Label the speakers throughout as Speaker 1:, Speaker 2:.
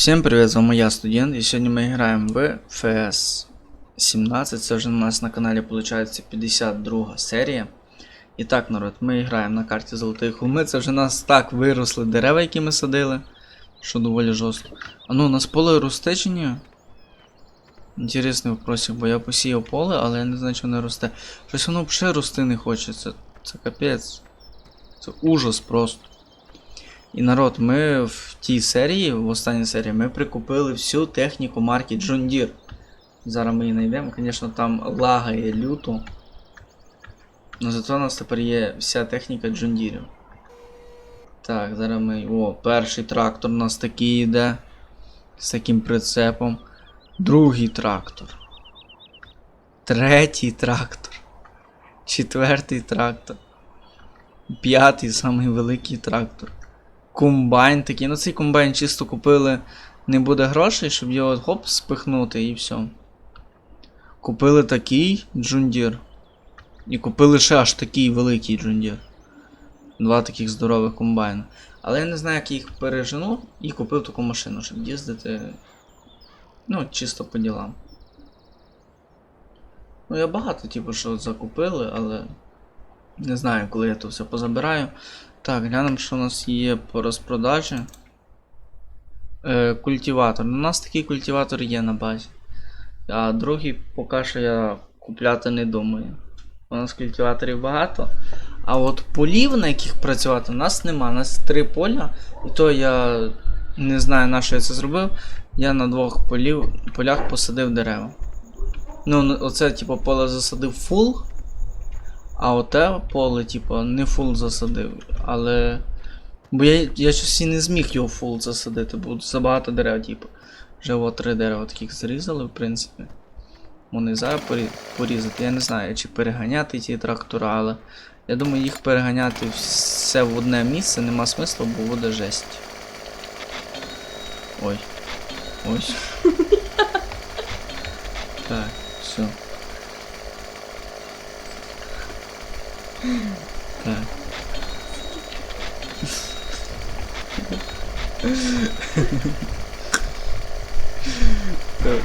Speaker 1: Всем привет, з вами я студент, і сьогодні ми граємо в FS 17. Це вже у нас на каналі виходить 52 серія. І народ, ми граємо на карті Золотої Холми. Це вже у нас так виросли дерева, які ми садили. Що доволі жорстко. А ну, у нас поле росте чи ні? Інтересний вопросик, бо я посіяв поле, але я не знаю, чи воно росте. Щось воно взагалі рости не хоче. Це, це капець. Це ужас просто. І народ, ми в тій серії, в останній серії, ми прикупили всю техніку марки John Deere. Зараз ми її знайдемо. Звісно, там лагає люто. Но зато у нас тепер є вся техніка John Deere. Так, зараз ми. О, перший трактор у нас такий йде. З таким прицепом. Другий трактор. Третій трактор. Четвертий трактор. П'ятий самий великий трактор комбайн такий. Ну цей комбайн чисто купили. Не буде грошей, щоб його хоп спихнути і все. Купили такий джундір. І купили ще аж такий великий джундір. Два таких здорових комбайна. Але я не знаю, як їх пережену, і купив таку машину, щоб їздити. Ну, чисто по ділам. Ну, я багато, типу, що закупили, але. Не знаю, коли я то все позабираю. Так, глянемо, що у нас є по розпродажі. Е, культиватор. Ну, У нас такий культиватор є на базі. А другий поки що я купляти не думаю. У нас культиваторів багато. А от полів, на яких працювати, у нас нема. У нас три поля. І то я не знаю на що я це зробив. Я на двох полів, полях посадив дерева. Ну, оце, типу, поле засадив фул. А оте поле, типу, не фул засадив, але. Бо я, я щось і не зміг його фул засадити, бо забагато дерев, типу. Вже от три дерева таких зрізали, в принципі. Вони зараз порізати. Я не знаю, чи переганяти ті трактора, але я думаю, їх переганяти все в одне місце нема смислу, бо буде жесть. Ой. Ось. Так, все. Так. Так.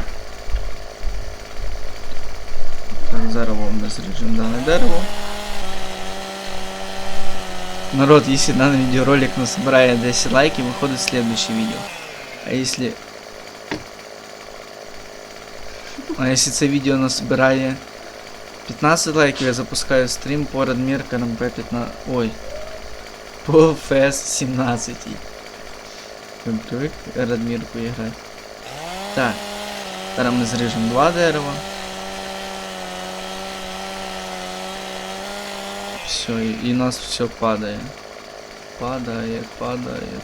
Speaker 1: Так, зараз ми зріжемо дане дерево. Народ, если данный видеоролик насобирает 10 лайков, выходит следующее видео. А если... А если це відео насобирає 15 лайків, я запускаю стрім по Радміркерам P15... Ой. По FS 17. Ви привик Радмірку грати? Так. Зараз ми зріжемо два дерева. Все, і, і у нас все падає. Падає, падає.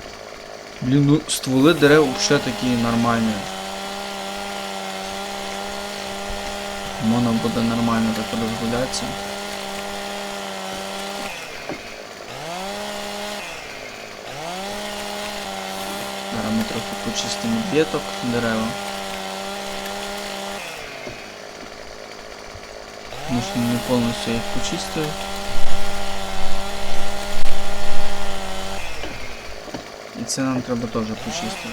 Speaker 1: Блін, ну стволи дерев взагалі такі нормальні. Можна буде нормально так розгулятися. Зараз ми трохи почистимо веток дерева. Тому не повністю їх почистив. І це нам треба теж почистити.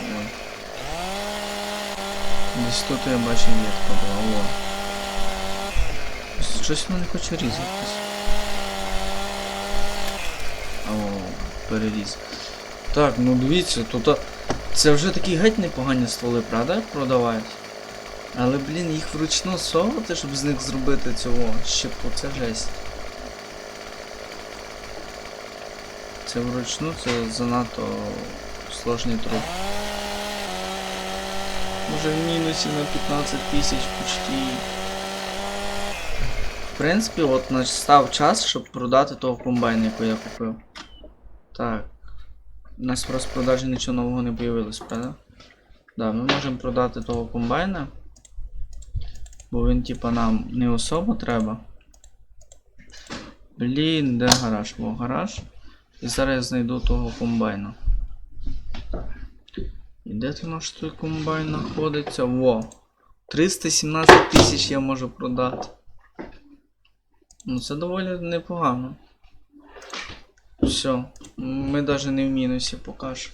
Speaker 1: Десь тут я бачив ветка була. О. Щось воно не хоче різатись. О, переріз. Так, ну дивіться, тут а, це вже такі геть непогані стволи, правда? Продавають. Але, блін, їх вручну совати, щоб з них зробити цього щепу, це жесть. Це вручну, це занадто сложний труд. Уже в мінусі на 15 тисяч почти. В принципі, от настав час, щоб продати того комбайна, якого я купив. Так. У нас в розпродажі нічого нового не появилось, правда? Да, ми можемо продати того комбайна. Бо він типа нам не особо треба. Блін, де гараж? Во гараж. І зараз я знайду того комбайна. І де то наш той комбайн знаходиться? Во! 317 тисяч я можу продати. Ну це доволі непогано. Все, ми навіть не в мінусі поки що.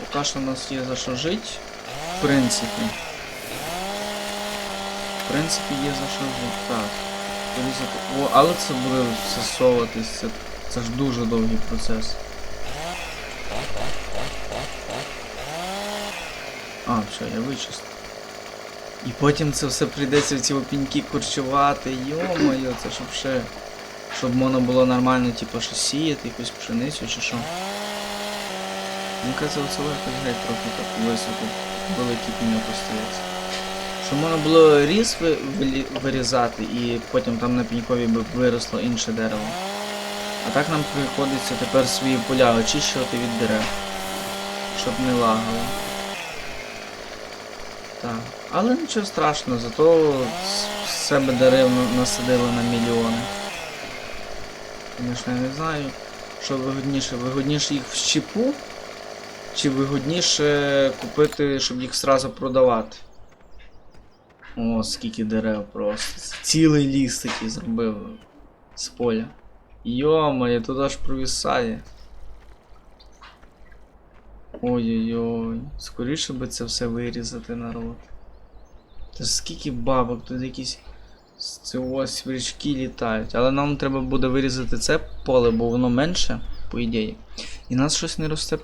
Speaker 1: Поки що у нас є за що жити. В принципі. В принципі, є за що жити. Так. О, але це буде всесовуватись, це, це ж дуже довгий процес. А, все, я вичистив. І потім це все прийдеться в ці опіньки корчувати. Йо-моє, це щоб ще. Щоб можна було нормально, типу, що сіяти, якусь пшеницю чи що. Мені кажеться, оце якось геть трохи так високо, великий піньок остається. Щоб можна було вилі- вирізати і потім там на пінькові би виросло інше дерево. А так нам приходиться тепер свої поля очищувати від дерев. Щоб не лагало. Так. Але нічого страшного, зато себе дерев насадили на мільйони. Звісно, я не знаю, що вигодніше. Вигодніше їх в щепу, чи вигодніше купити, щоб їх зразу продавати. О, скільки дерев просто. Цілий ліс такий зробив з поля. Йо-моє, туди аж провісає. Ой-ой-ой, скоріше би це все вирізати народ. Та скільки бабок, тут якісь з цього свірчки літають. Але нам треба буде вирізати це поле, бо воно менше, по ідеї. І нас щось не росте.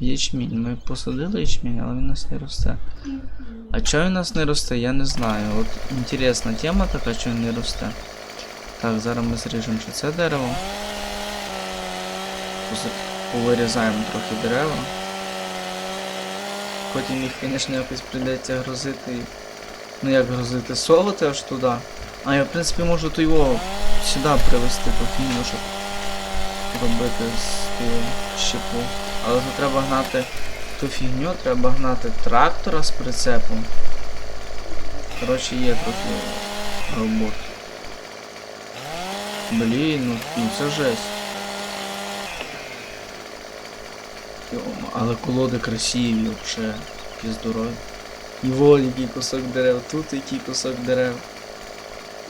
Speaker 1: Ячмінь. Ми посадили ячмінь, але він у нас не росте. А чого у нас не росте, я не знаю. От інтересна тема така, що він не росте. Так, зараз ми зріжемо ще це дерево. Повирізаємо трохи дерева. Потім їх, звісно, якось прийдеться грозити. Ну як грозити, солоти аж туди. А я в принципі можу то його сюди привезти по фільму, щоб робити з ту щепу. Але то треба гнати ту фігню, треба гнати трактора з прицепом. Коротше, є трохи роботи. Блін, ну, ну це жесть. Але колоди красиві вообще, які здорові. І вон який кусок дерев, тут який кусок дерев.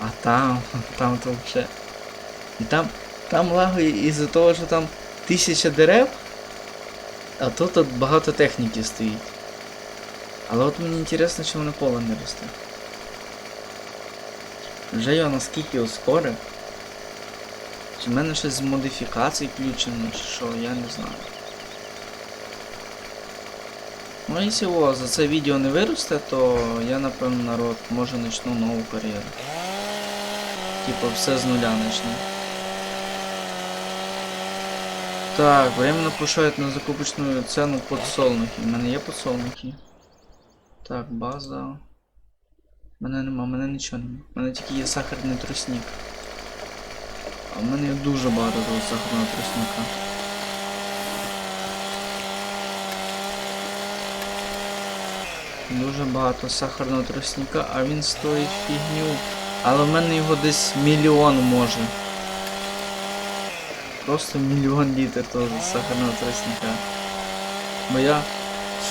Speaker 1: А там, там то вообще. І там, там лагає із-за того, що там тисяча дерев, а тут от багато техніки стоїть. Але от мені інтересно, чому на поле не росте. Вже його наскільки ускорив. Чи в мене щось з модифікацій включено, чи що, я не знаю. Ну якщо о, за це відео не виросте, то я напевно народ може почну нову кар'єру. Типа все з нуля начну. Так, временно повышает на закупочную цену подсолнухи. У мене є подсолнухи. Так, база. У мене нема, у мене нічого нема. У мене тільки є сахарний тростник. А в мене є дуже багато того сахарного тростника. Дуже багато сахарного тростника, а він стоїть фігню. Але в мене його десь мільйон може. Просто мільйон літр того сахарного тростника. Бо я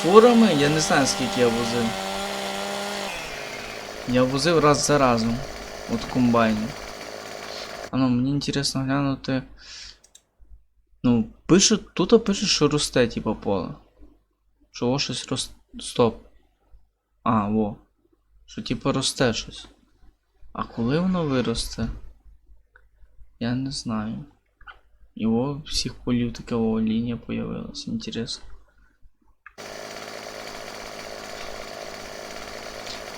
Speaker 1: фурами, я не знаю скільки я возив. Я возив раз за разом. От комбайні. А ну, мені інтересно глянути. Ну, пише, тут пише, що росте, типа поле. Чого щось росте. Стоп. А, во. Що типа росте щось. А коли воно виросте? Я не знаю. Його всіх полів така о, лінія появилась. Інтересно.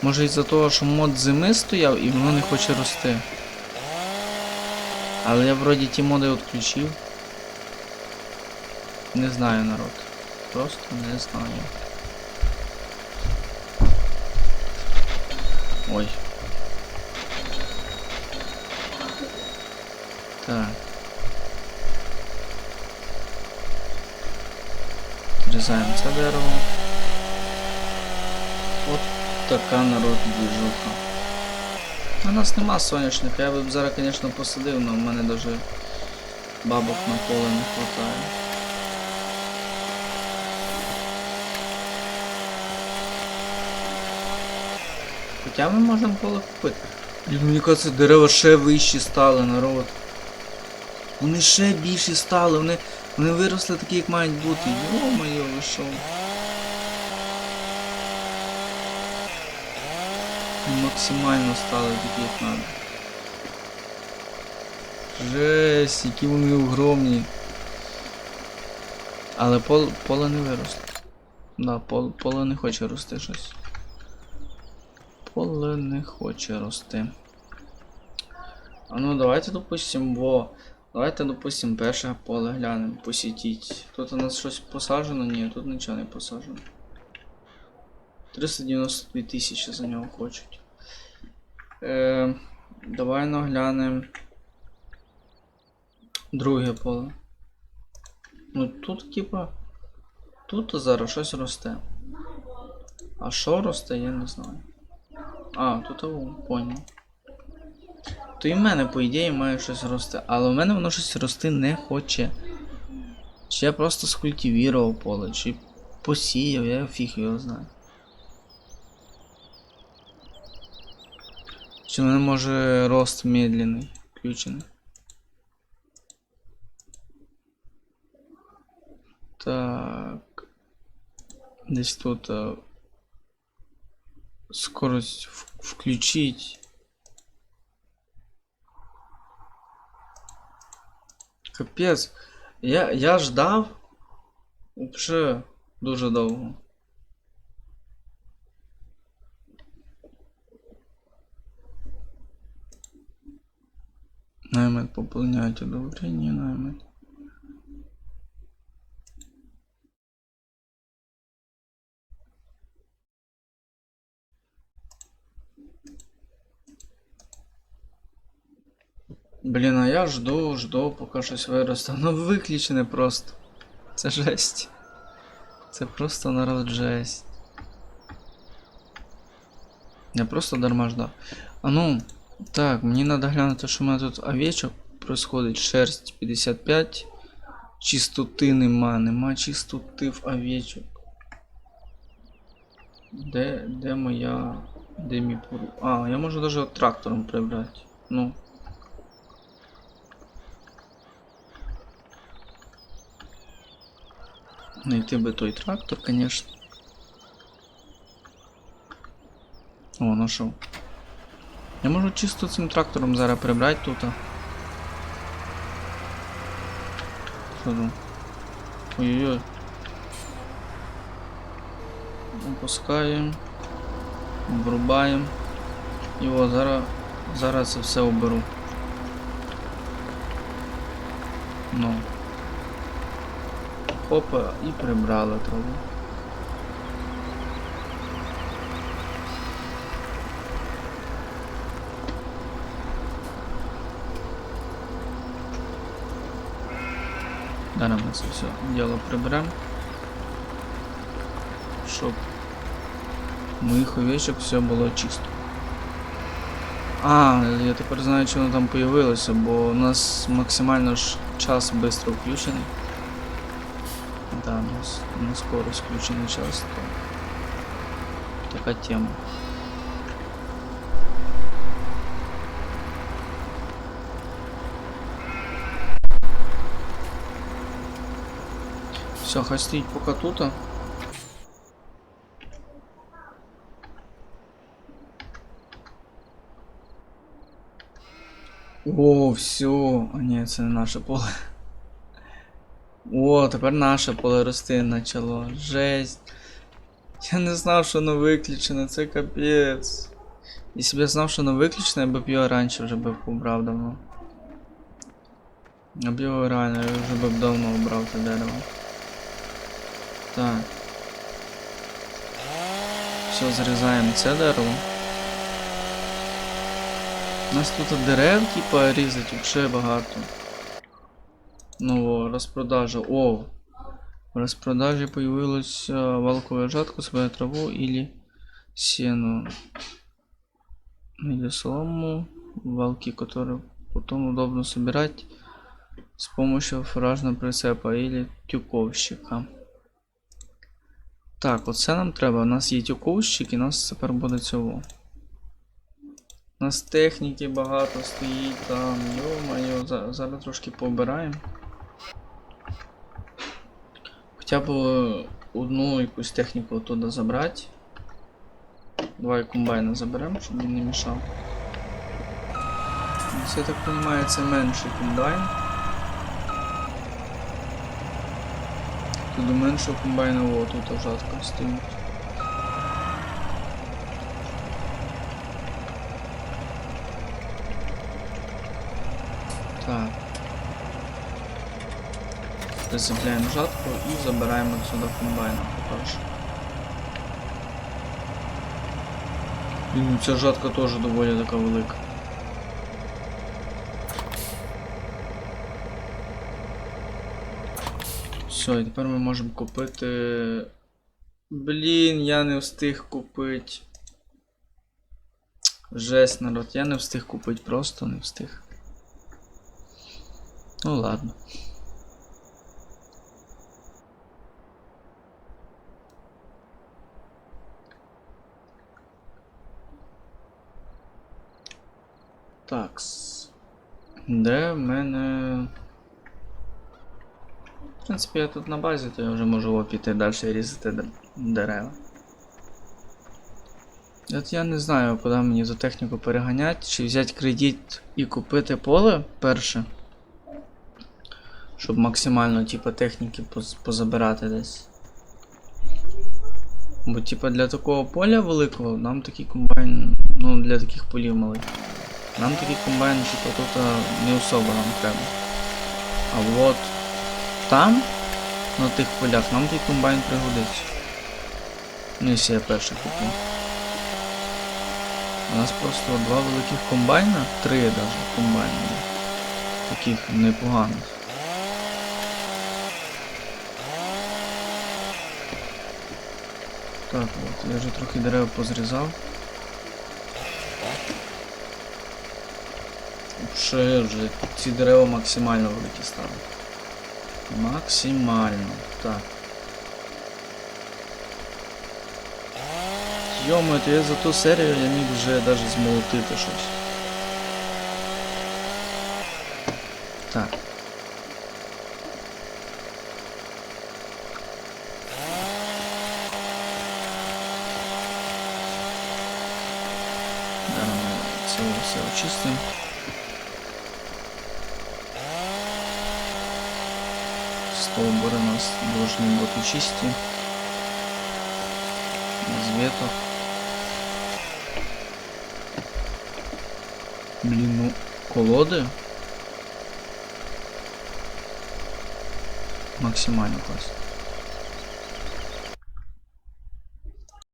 Speaker 1: Може із-за того, що мод зими стояв і воно не хоче рости. Але я вроді ті моди відключив. Не знаю народ. Просто не знаю. Ой. Так. Зрізаємо це дерево. От така народ движуха. У нас нема соняшника, я б зараз, звісно, посадив, але в мене даже бабок на поле не вистачає. Хоча ми можемо поле купити. Блін, мені кажеться, дерева ще вищі стали, народ. Вони ще більші стали, вони Вони виросли такі, як мають бути. Йо-моє, ви? Максимально стали такі, як надо. Жесть, які вони огромні. Але пол, поле не виросло. Да, пол, поле не хоче рости щось. Поле не хоче рости. А ну давайте допустим, во. Давайте допустим перше поле глянемо, посітіть. Тут у нас щось посаджено? Ні, тут нічого не посаджено. 392 тисячі за нього хочуть. Е, давай наглянемо. Друге поле. Ну тут типа. Тут зараз щось росте. А що росте, я не знаю. А, тут я понял. То і в мене, по ідеї, має щось рости. Але в мене воно щось рости не хоче. Чи я просто скультивірував поле, чи посіяв, я фіг його знаю. Чи в мене може рост медленний включений. Так. Десь тут скорость включить. Капець. Я, я ждав. Вообще дуже довго. Наймет пополняет удовлетворение наймет. Блін, а я жду, жду, поки щось виросте. Ну виключене просто. Це жесть. Це просто народ жесть. Я просто дарма ждав. А ну, так, мені треба глянути, що в мене тут овечок происходить. Шерсть 55. Чистоти нема, нема чистоти в овечок. Де, де моя. Де мій пору? А, я можу навіть трактором прибрати. Ну. Найти би той трактор, конечно. О, нашов. Я можу чисто цим трактором зараз прибрати тут. Що? Ой-ой-ой. Опускаємо. Врубаємо. І о, зараз, зараз все оберу. Ну. Хопа і прибрали траву. Зараз ми це все діло приберемо. Щоб моїх овечок все було чисто. А, я тепер знаю, що воно там появилося, бо у нас максимально ж час швидко включений. Да, у нас на скорость включений час. То... Така тема. Все, хай стоїть поки тут. О, все. А ні, це не наше поле. О, тепер наше поле рости почало. Жесть. Я не знав, що воно виключене, це капець. Якщо б я знав, що воно виключене, я б його раніше вже б убрав давно. Я б його реально, я вже б давно убрав це дерево. Так. Все, зрізаємо це дерево. У нас тут дерев, типа, різать взагалі багато. Ну, розпродажа. О! В распродаже появилась э, валковая жатка, свою траву или сено. Или солому. Валки, которые потом удобно собирать с помощью фуражного прицепа или тюковщика. Так, оце нам треба. У нас є тюковщик і у нас тепер буде цього. У нас техніки багато стоїть там, йо-моє, зараз трошки пообираємо. Хоча б одну якусь техніку оттуда забрати. Давай комбайна заберемо, щоб він не мішав. Все так розумію, це менший комбайн. Тут до меншого комбайна о, тут жатка стоїть. Так. Приземляємо жатку і забираємо сюди комбайна. Блін, ну ця жатка теж доволі така велика. Все, і тепер ми можемо купити. Блін, я не встиг купити. Жесть, народ, я не встиг купити, просто не встиг. Ну ладно. Такс. Де в мене. В принципі, я тут на базі, то я вже можу піти далі і різати дерева. От я не знаю, куди мені за техніку переганяти, чи взяти кредит і купити поле перше. Щоб максимально типу, техніки позабирати десь. Бо типа для такого поля великого нам такий комбайн, ну для таких полів малих. Нам такий комбайн, типу, тут не особо нам треба. А от там, на тих полях, нам такий комбайн пригодиться. Ну, якщо я перший куплю. У нас просто два великих комбайна, три навіть комбайна. є. Таких непоганих. Так, от, я вже трохи дерев позрізав. Вже ці дерева максимально великі стали. Максимально. Так. Йомо, то я за ту серію я міг вже навіть змолотити щось. Так. Все очистимо. Стовбури у нас должны бути чисті. Без веток. Блін, ну, колоди. Максимально класно.